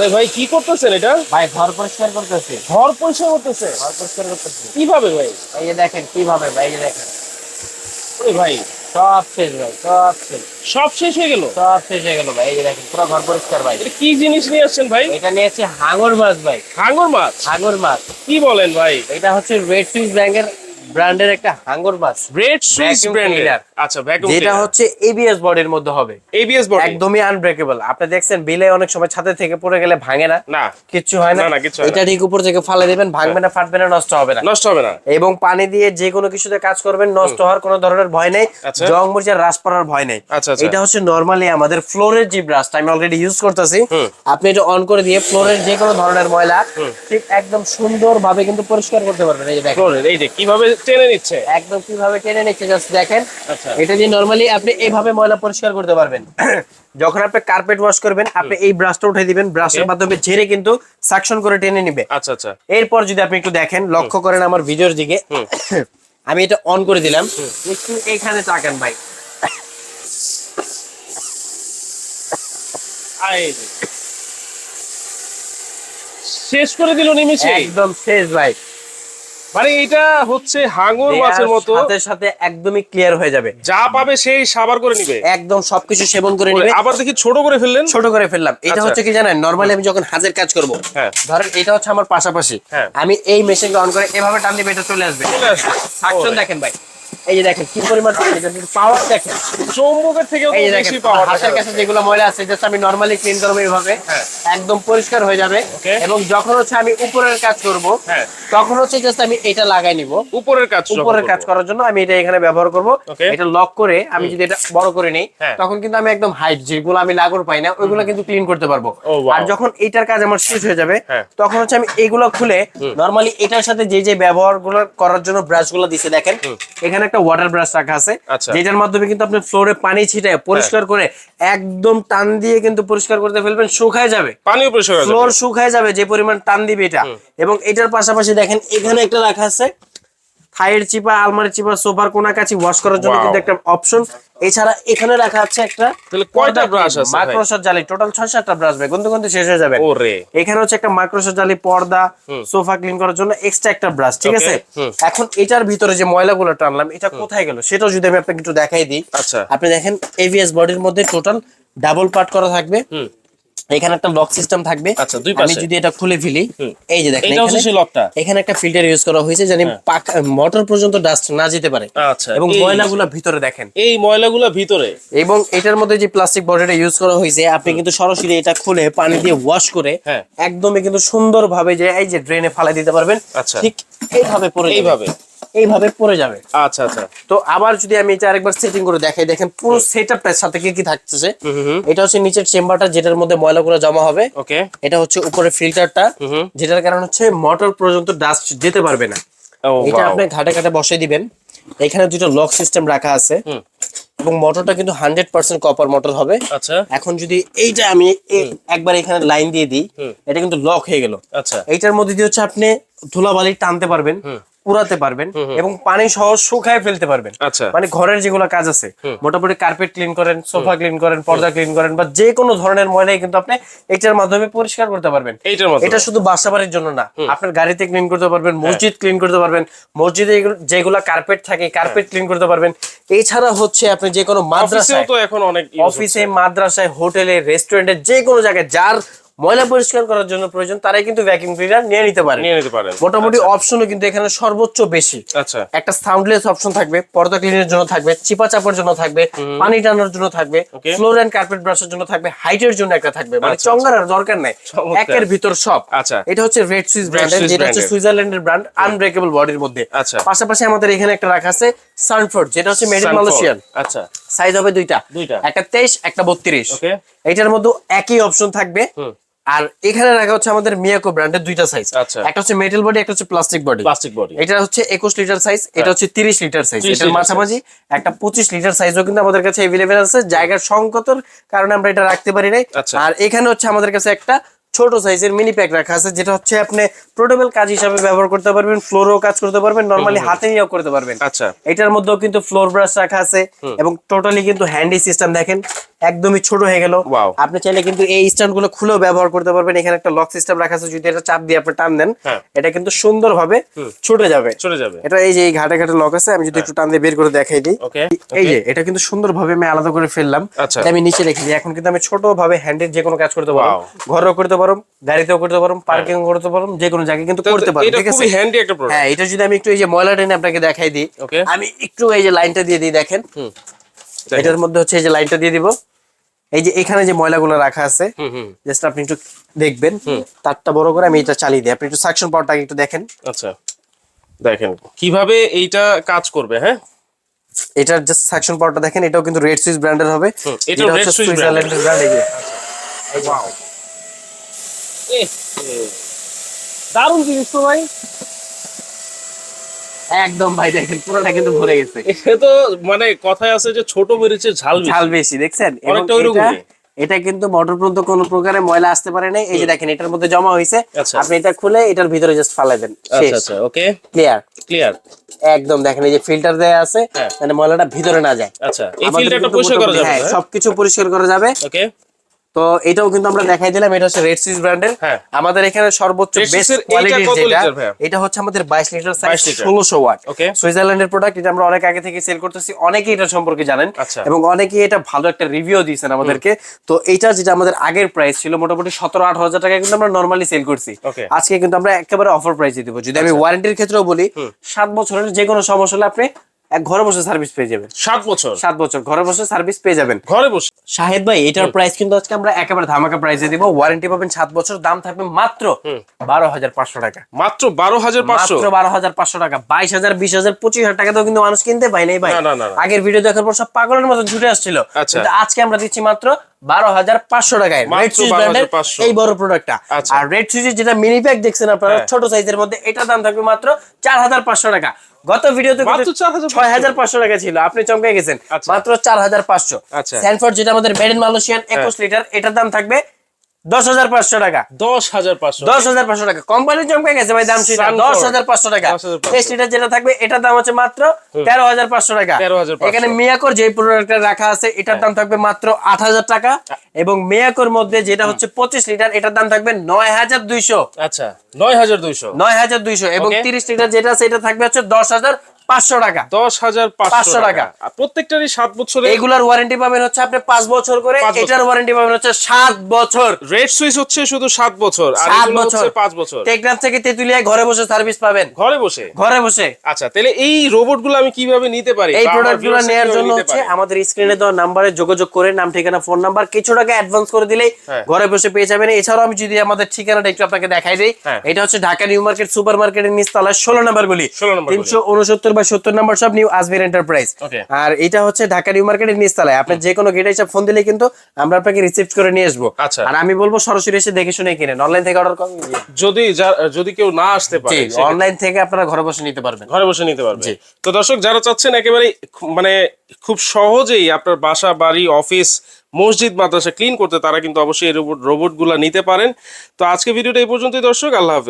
আরে ভাই কি করতেছেন এটা? ভাই ঘর পরিষ্কার করতেছি। ঘর পরিষ্কার করতেছে? ঘর পরিষ্কার করতেছি। কীভাবে ভাই? এই যে দেখেন কীভাবে ভাই এই যে দেখেন। আরে ভাই। সব শেষ ভাই সব শেষ। সব শেষ হয়ে গেল? সব শেষ হয়ে গেল ভাই এই যে দেখেন পুরো ঘর পরিষ্কার ভাই। এটা কি জিনিস নিয়ে আসছেন ভাই? এটা নিয়েছে হাঙর মাছ ভাই। হাঙ্গর মাছ? হাঙর মাছ। কি বলেন ভাই? এটা হচ্ছে রেড সুইস ব্যাংকের ব্র্যান্ডের একটা মাছ। রেড সুইস ব্র্যান্ডের আচ্ছা ভ্যাকুয়াম যেটা হচ্ছে এবিএস বডির মধ্যে হবে। এবিএস বডি একদমই আনব্রেকেবল আপনি দেখছেন বিলে অনেক সময় ছাদে থেকে পড়ে গেলে ভাঙে না। না। কিচ্ছু হয় না। না, হয় না। এটা ঠিক উপর থেকে ফালে দিবেন ভাঙবে না ফাটবে না নষ্ট হবে না। নষ্ট হবে না। এবং পানি দিয়ে যে কোনো কিছুতে কাজ করবেন নষ্ট হওয়ার কোনো ধরনের ভয় নেই। আচ্ছা। জং মরিচার হ্রাস পড়ার ভয় নেই। আচ্ছা, আচ্ছা। এটা হচ্ছে নরমালি আমাদের ফ্লোরের যে ব্রাশটা আমি অলরেডি ইউজ করতেছি। আপনি এটা অন করে দিয়ে ফ্লোরের যে কোনো ধরনের ময়লা ঠিক একদম সুন্দর ভাবে কিন্তু পরিষ্কার করতে পারবেন এই যে দেখেন। এই যে কীভাবে টেনে নিচ্ছে? একদম কীভাবে টেনে নিচ্ছে জাস্ট দেখেন। আচ্ছা। এটা দিয়ে নরমালি আপনি এইভাবে ময়লা পরিষ্কার করতে পারবেন। যখন আপনি কার্পেট ওয়াশ করবেন আপনি এই ব্রাশটা উঠে দিবেন ব্রাশের মাধ্যমে ঝেড়ে কিন্তু সাকশন করে টেনে নিবে। আচ্ছা আচ্ছা। এরপর যদি আপনি একটু দেখেন লক্ষ্য করেন আমার ভিডিওর দিকে। আমি এটা অন করে দিলাম। একটু এখানে তাকান ভাই। শেষ করে দিল নিমিশে একদম শেষ ভাই। মানে এটা হচ্ছে হাঙ্গর মাছের মতো। সাথে সাথে একদমই ক্লিয়ার হয়ে যাবে। যা পাবে সেই সাবার করে নিবে। একদম সবকিছু সেবন করে নিবে। আবার দেখি ছোট করে ফেললেন। ছোট করে ফেললাম। এটা আচ্ছা। হচ্ছে কি জানেন? নরমালি আমি যখন হাজের কাজ করব হ্যাঁ। ধরেন এটা হচ্ছে আমার পাশাপাশি। হ্যাঁ। আমি এই মেশিনটা অন করে এভাবে টান দিবে এটা চলে আসবে। চলে আসবে। সাকশন দেখেন ভাই। এই যে দেখেন কি পরিমাণ পাওয়ার দেখেন চৌম্বকের থেকেও এই যে তো দেখেন বেশি পাওয়ার হাতের কাছে যেগুলো ময়লা আছে জাস্ট আমি নরমালি ক্লিন করব এইভাবে। হ্যাঁ। একদম পরিষ্কার হয়ে যাবে। এবং যখন হচ্ছে আমি উপরের কাজ করব হ্যাঁ। তখন হচ্ছে জাস্ট আমি এটা লাগাই নিব। উপরের কাজ উপরের কাজ করার জন্য আমি এটা এখানে ব্যবহার করব। এটা লক করে আমি যদি এটা বড় করে নেই হ্যাঁ। তখন কিন্তু আমি একদম হাইট যেগুলো আমি লাগর পাই না ওইগুলো কিন্তু ক্লিন করতে পারব। আর যখন এটার কাজ আমার শেষ হয়ে যাবে। তখন হচ্ছে আমি এগুলো খুলে নরমালি এটার সাথে যে যে ব্যবহার করার জন্য ব্রাশগুলো দিছে দেখেন এখানে একটা ওয়াটার ব্রাশ রাখা আছে আচ্ছা। যেটার মাধ্যমে কিন্তু আপনি ফ্লোরে পানি ছিটায় পরিষ্কার করে একদম টান দিয়ে কিন্তু পরিষ্কার করতে ফেলবেন শুকায় যাবে। পানি পরিষ্কার ফ্লোর শুকায় যাবে যে পরিমাণ টান দিবে এটা। এবং এটার পাশাপাশি দেখেন এখানে একটা রাখা আছে থাইয়ের চিপা আলমারি চিপা সোফার কোনা কাছি ওয়াশ করার জন্য কিন্তু একটা অপশন এছাড়া এখানে রাখা আছে একটা তাহলে কয়টা brush আছে ভাই? মাইক্রোসার জালি। টোটাল ছয় সাতটা ব্রাশ ভাই। গুনতে গুনতে শেষ হয়ে যাবে। ওরে। এখানে হচ্ছে একটা মাইক্রোসার জালি পর্দা সোফা ক্লিন করার জন্য এক্সট্রা একটা ব্রাশ ঠিক আছে? এখন এটার ভিতরে যে ময়লাগুলো টানলাম এটা কোথায় গেল? সেটাও যদি আমি আপনাকে একটু দেখাই দিই। আচ্ছা। আপনি দেখেন এভিএস বডির মধ্যে টোটাল ডাবল পার্ট করা থাকবে। এখানে একটা লক সিস্টেম থাকবে। আচ্ছা, দুই আমি যদি এটা খুলে ফেলি এই যে দেখেন এখানে- সেই লকটা এখানে একটা ফিল্টার ইউজ করা হয়েছে জানি মোটর পর্যন্ত ডাস্ট না যেতে পারে। আচ্ছা এবং ময়লাগুলো ভিতরে দেখেন। এই ময়লাগুলো ভিতরে। এবং এটার মধ্যে যে প্লাস্টিক বডিটা ইউজ করা হয়েছে আপনি কিন্তু সরাসরি এটা খুলে পানি দিয়ে ওয়াশ করে হ্যাঁ। একদমই কিন্তু সুন্দরভাবে যে এই যে ড্রেনে ফালাই দিতে পারবেন। আচ্ছা। ঠিক এইভাবে যাবে। এইভাবে। এইভাবে পড়ে যাবে। আচ্ছা আচ্ছা। তো আবার যদি আমি এটা আরেকবার সেটিং করে দেখাই দেখেন পুরো সেটআপটার সাথে কি কি থাকতেছে? এটা হচ্ছে নিচের চেম্বারটা যেটার মধ্যে ময়লাগুলো জমা হবে। ওকে। এটা হচ্ছে উপরে ফিল্টারটা। যেটার কারণ হচ্ছে মোটর পর্যন্ত ডাস্ট যেতে পারবে না। এটা আপনি ঘাটে ঘাটে বসে দিবেন। এখানে দুটো লক সিস্টেম রাখা আছে। এবং মোটরটা কিন্তু হান্ড্রেড পার্সেন্ট কপার মোটর হবে। আচ্ছা। এখন যদি এইটা আমি একবার এখানে লাইন দিয়ে দিই এটা কিন্তু লক হয়ে গেল। আচ্ছা। এইটার মধ্যে দিয়ে হচ্ছে আপনি ধুলাবালি টানতে পারবেন। পুরাতে পারবেন এবং পানি সহ শুকায় ফেলতে পারবেন। আচ্ছা। মানে ঘরের যেগুলো কাজ আছে মোটামুটি কার্পেট ক্লিন করেন সোফা ক্লিন করেন পর্দা ক্লিন করেন বা যে কোনো ধরনের ময়লাই কিন্তু আপনি এটার মাধ্যমে পরিষ্কার করতে পারবেন। এটা শুধু বাসা বাড়ির জন্য না আপনার গাড়িতে ক্লিন করতে পারবেন মসজিদ ক্লিন করতে পারবেন মসজিদে যেগুলো কার্পেট থাকে কার্পেট ক্লিন করতে পারবেন। এছাড়া হচ্ছে আপনি যে কোনো মাদ্রাসায় তো এখন অনেক অফিসে মাদ্রাসায় হোটেলে রেস্টুরেন্টে যে কোনো জায়গায় যার ময়লা পরিষ্কার করার জন্য প্রয়োজন তারাই কিন্তু ভ্যাকিউম ক্লিনার নিয়ে নিতে পারে। নিয়ে নিতে পারেন। মোটামুটি অপশনও কিন্তু এখানে সর্বোচ্চ বেশি। আচ্ছা। একটা সাউন্ডলেস অপশন থাকবে পর্দা ক্লিনের জন্য থাকবে চিপা চাপার জন্য থাকবে পানি টানার জন্য থাকবে ফ্লোর এন্ড কার্পেট ব্রাশের জন্য থাকবে হাইটের জন্য একটা থাকবে। মানে আচ্ছা, চঙ্গার দরকার নাই। একের ভিতর সব। আচ্ছা। এটা হচ্ছে রেড সুইস ব্র্যান্ড যেটা হচ্ছে সুইজারল্যান্ডের ব্র্যান্ড আনব্রেকেবল বডির মধ্যে। আচ্ছা। পাশাপাশি আমাদের এখানে একটা রাখা আছে সানফোর্ড যেটা হচ্ছে মেড ইন। মালয়েশিয়ান আচ্ছা। সাইজ হবে দুইটা। দুইটা। একটা তেইশ একটা বত্রিশ. এটার মধ্যে একই অপশন থাকবে। আর এখানে রাখা হচ্ছে আমাদের মিয়াকো ব্র্যান্ডের দুইটা সাইজ আচ্ছা। একটা হচ্ছে মেটাল বডি একটা হচ্ছে প্লাস্টিক বডি প্লাস্টিক বডি এটা হচ্ছে একুশ লিটার সাইজ এটা হচ্ছে তিরিশ লিটার সাইজ 30 এটার মাঝামাঝি একটা পঁচিশ লিটার সাইজও কিন্তু আমাদের কাছে এভেলেবেল আছে। জায়গার সংকটের কারণে আমরা এটা রাখতে পারি নাই। আচ্ছা। আর এখানে হচ্ছে আমাদের কাছে একটা ছোট সাইজের মিনি প্যাক রাখা আছে যেটা হচ্ছে আপনি পোর্টেবল কাজ হিসাবে ব্যবহার করতে পারবেন ফ্লোরেও কাজ করতে পারবেন নরমালি হাতে নিয়েও করতে পারবেন। আচ্ছা। এটার মধ্যেও কিন্তু ফ্লোর ব্রাশ রাখা আছে এবং টোটালি কিন্তু হ্যান্ডি সিস্টেম দেখেন। একদমই ছোট হয়ে গেল। আপনি চাইলে কিন্তু এই স্ট্যান্ডগুলো খুলেও ব্যবহার করতে পারবেন। এখানে একটা লক সিস্টেম রাখা আছে যদি এটা চাপ দিয়ে আপনি টান দেন হ্যাঁ। এটা কিন্তু সুন্দরভাবে ছুটে যাবে। চলে যাবে। এটা এই যে ঘাটে ঘাটে লক আছে আমি যদি একটু টান দিয়ে বের করে দেখাই দিই। এই যে এটা কিন্তু সুন্দর ভাবে আমি আলাদা করে ফেললাম। আচ্ছা। আমি নিচে রেখে দিই। এখন কিন্তু আমি ছোট ভাবে হ্যান্ডের যে কোনো কাজ করতে পারব. ঘরেও করতে পারব গাড়িতেও করতে পারব পার্কিং করতে পারব যে কোনো জায়গায় কিন্তু করতে পারব এটা ঠিক আছে? হ্যান্ডি একটা প্রোডাক্ট হ্যাঁ এটা যদি আমি একটু এই যে ময়লা টেনে আপনাকে দেখাই দিই. আমি একটু এই যে লাইনটা দিয়ে দিই দেখেন। এটার মধ্যে হচ্ছে এই যে লাইনটা দিয়ে দিব। এই যে এখানে যে ময়লাগুলো রাখা আছে জাস্ট আপনি একটু দেখবেন। তারটা বড় করে আমি এটা চালিয়ে দিই। আপনি একটু সাকশন পাওয়ারটাকে একটু দেখেন। আচ্ছা দেখেন। কীভাবে এইটা কাজ করবে হ্যাঁ? এটার জাস্ট সাকশন পাওয়ারটা দেখেন এটাও কিন্তু রেড সুইস ব্র্যান্ডের হবে। Red হচ্ছে সুইজারল্যান্ডের ব্র্যান্ড এই দারুণ জিনিস তো ভাই। একদম ভাই দেখেন পুরোটা কিন্তু ভরে গেছে। তো মানে কথায় আছে যে ছোট মরিচের ঝাল ঝাল বেশি দেখছেন? অনেকটা এটা এটা কিন্তু মোটর পর্যন্ত কোনো প্রকারের ময়লা আসতে পারে না এই যে দেখেন এটার মধ্যে জমা হয়েছে। আচ্ছা। আপনি এটা খুলে এটার ভিতরে জাস্ট ফালাই দেন। আচ্ছা আচ্ছা ওকে। ক্লিয়ার ক্লিয়ার একদম দেখেন এই যে ফিল্টার দেয়া আছে হ্যাঁ। মানে ময়লাটা ভিতরে না যায়। আচ্ছা এই ফিল্টারটা পরিষ্কার করা যাবে হ্যাঁ? সবকিছু পরিষ্কার করা যাবে। ওকে। তো এটাও কিন্তু আমরা দেখাই দিলাম এটা হচ্ছে রেড সুইস ব্র্যান্ডের। আমাদের এখানে সর্বোচ্চ বেস্ট কোয়ালিটির যেটা এটা হচ্ছে আমাদের 22 লিটার সাইজ 1600 ওয়াট. সুইজারল্যান্ডের প্রোডাক্ট এটা আমরা অনেক আগে থেকে সেল করতেছি অনেকেই এটা সম্পর্কে জানেন। আচ্ছা। এবং অনেকেই এটা ভালো একটা রিভিউ দিয়েছেন আমাদেরকে। তো এটা যেটা আমাদের আগের প্রাইস ছিল মোটামুটি 17 18 হাজার টাকা কিন্তু আমরা নরমালি সেল করছি। আজকে কিন্তু আমরা একেবারে অফার প্রাইসে দিব। যদি আমি ওয়ারেন্টির ক্ষেত্রেও বলি সাত বছরের যে কোনো সমস্যা হলে আপনি এক ঘরে বসে সার্ভিস পেয়ে যাবেন। সাত বছর। সাত বছর ঘরে বসে সার্ভিস পেয়ে যাবেন। ঘরে বসে। শাহেদ ভাই এটার প্রাইস কিন্তু আজকে আমরা একেবারে ধামাকা প্রাইসে দিব। ওয়ারেন্টি পাবেন সাত বছর দাম থাকবে মাত্র বারো হাজার পাঁচশো টাকা। মাত্র বারো হাজার পাঁচশো? মাত্র বারো হাজার পাঁচশো টাকা। বাইশ হাজার বিশ হাজার পঁচিশ হাজার টাকা তো কিন্তু মানুষ কিনতে পায় নাই ভাই। আগের ভিডিও দেখার পর সব পাগলের মতো ছুটে আসছিল। আচ্ছা। আজকে আমরা দিচ্ছি মাত্র বারো হাজার পাঁচশো টাকায় মাত্র রেড সুইচ ব্র্যান্ডের এই বড় প্রোডাক্টটা আচ্ছা। আর রেড সুইচের যেটা মিনি প্যাক দেখছেন আপনারা হ্যাঁ। ছোট সাইজের মধ্যে এটা দাম থাকবে মাত্র চার হাজার পাঁচশো টাকা গত ভিডিওতে মাত্র 4,500 ছয় হাজার পাঁচশো টাকা ছিল আপনি চমকে গেছেন আচ্ছা। মাত্র চার হাজার পাঁচশো আচ্ছা। হ্যাঁ। স্যানফোর্ড যেটা আমাদের মেড ইন মালয়েশিয়ান একুশ লিটার এটার দাম থাকবে দশ হাজার পাঁচশো টাকা। দশ হাজার পাঁচশো। দশ হাজার পাঁচশো টাকা। কোম্পানি চমকে গেছে ভাই দাম সেটা। দশ হাজার পাঁচশো টাকা। 10,500 যেটা থাকবে এটার দাম হচ্ছে মাত্র তেরো হাজার পাঁচশো টাকা। এখানে মিয়াকোর যে প্রোডাক্টটা রাখা আছে এটার দাম থাকবে মাত্র আট হাজার টাকা। এবং মিয়াকোর মধ্যে যেটা হচ্ছে পঁচিশ লিটার এটার দাম থাকবে নয় হাজার দুইশো। আচ্ছা নয় হাজার দুইশো। নয় হাজার দুইশো। এবং তিরিশ লিটার যেটা আছে এটা থাকবে হচ্ছে দশ হাজার পাঁচশো টাকা। দশ হাজার 500 পাঁচশো টাকা। প্রত্যেকটারই সাত বছরে এগুলার ওয়ারেন্টি পাবেন হচ্ছে আপনি পাঁচ বছর করে এটার ওয়ারেন্টি পাবেন হচ্ছে সাত বছর। রেড সুইচ হচ্ছে শুধু সাত বছর সাত বছর। পাঁচ বছর। টেকনাফ থেকে তেতুলিয়ায় ঘরে বসে সার্ভিস পাবেন। ঘরে বসে? ঘরে বসে। আচ্ছা তাহলে এই রোবটগুলো আমি কীভাবে নিতে পারি? এই প্রোডাক্টগুলো নেওয়ার জন্য হচ্ছে আমাদের স্ক্রিনে দেওয়া নাম্বারে যোগাযোগ করে নাম ঠিকানা ফোন নাম্বার কিছু টাকা অ্যাডভান্স করে দিলেই হ্যাঁ। ঘরে বসে পেয়ে যাবেন। এছাড়াও আমি যদি আমাদের ঠিকানাটা একটু আপনাকে দেখাই দিই হ্যাঁ। এটা হচ্ছে ঢাকা নিউ মার্কেট সুপার মার্কেটের নিচতলায় ষোলো নাম্বার গুলি 16 নম্বর গলি। তিনশো উনসত্তর বা সত্তর নাম্বার সব নিউ আজমির এন্টারপ্রাইজ. আর এটা হচ্ছে ঢাকা নিউ মার্কেটের নিচতলায়। আপনি যে কোনো গেটে এসে ফোন দিলে কিন্তু আমরা আপনাকে রিসিভ করে নিয়ে আসব। আচ্ছা। আর আমি বলব সরাসরি এসে দেখে শুনে কিনেন। অনলাইন থেকে অর্ডার করুন। যদি যদি কেউ না আসতে পারে অনলাইন থেকে আপনারা ঘরে বসে নিতে পারবেন। ঘরে বসে নিতে পারবে তো দর্শক যারা চাচ্ছেন একেবারে মানে খুব সহজেই আপনার বাসা বাড়ি অফিস মসজিদ মাদ্রাসা ক্লিন করতে তারা কিন্তু অবশ্যই এই রোবট রোবটগুলা নিতে পারেন। তো আজকে ভিডিওটা এই পর্যন্তই দর্শক আল্লাহ হাফেজ।